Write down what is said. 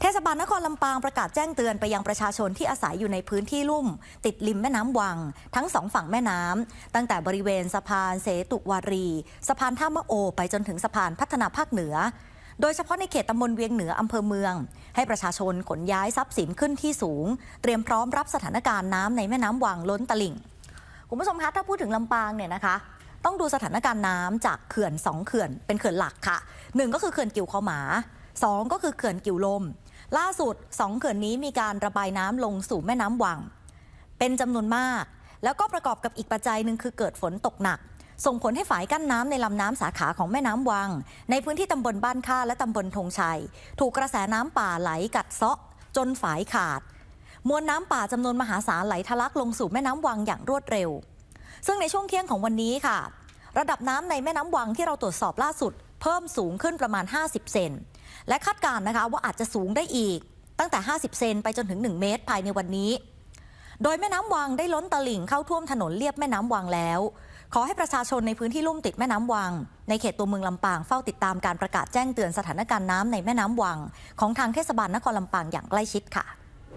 เทศบาลนครลำปางประกาศแจ้งเตือนไปยังประชาชนที่อาศัยอยู่ในพื้นที่ลุ่ม ติดริมแม่น้ำวัง ทั้งสองฝั่งแม่น้ำตั้งแต่บริเวณสะพานเสตุวารี สะพานท่ามะโอ ไปจนถึงสะพานพัฒนาภาคเหนือ โดยเฉพาะในเขตตำบลเวียงเหนืออำเภอเมือง ให้ประชาชนขนย้ายทรัพย์สินขึ้นที่สูง เตรียมพร้อมรับสถานการณ์น้ำในแม่น้ำวังล้นตลิ่งคุณผู้ชมคะถ้าพูดถึงลำปางเนี่ยนะคะต้องดูสถานการณ์น้ำจากเขื่อนสองเขื่อนเป็นเขื่อนหลักค่ะหนึ่งก็คือเขื่อนกิ่วคอหมาสองก็คือเขื่อนกิ่วลม ล่าสุดสองเขื่อนนี้มีการระบายน้ำลงสู่แม่น้ำวัง เป็นจำนวนมาก แล้วก็ประกอบกับอีกปัจจัยหนึ่งคือเกิดฝนตกหนัก ส่งผลให้ฝายกั้นน้ำในลำน้ำสาขาของแม่น้ำวัง ในพื้นที่ตำบลบ้านค่าและตำบลธงชัย ถูกกระแสน้ำป่าไหลกัดเซาะ จนฝายขาด มวลน้ำป่าจำนวนมหาศาลไหลทะลักลงสู่แม่น้ำวังอย่างรวดเร็ว ซึ่งในช่วงเที่ยงของวันนี้ค่ะ ระดับน้ำในแม่น้ำวังที่เราตรวจสอบล่าสุด เพิ่มสูงขึ้นประมาณ 50 เซน และคาดการณ์นะคะว่าอาจจะสูงได้อีก ตั้งแต่ 50 เซนไปจนถึง 1 เมตรภายในวันนี้ โดยแม่น้ำวังได้ล้นตลิ่งเข้าท่วมถนนเลียบแม่น้ำวังแล้ว ขอให้ประชาชนในพื้นที่ลุ่มติดแม่น้ำวัง ในเขตตัวเมืองลำปางเฝ้าติดตามการประกาศแจ้งเตือนสถานการณ์น้ำในแม่น้ำวัง ของทางเทศบาลนครลำปางอย่างใกล้ชิดค่ะ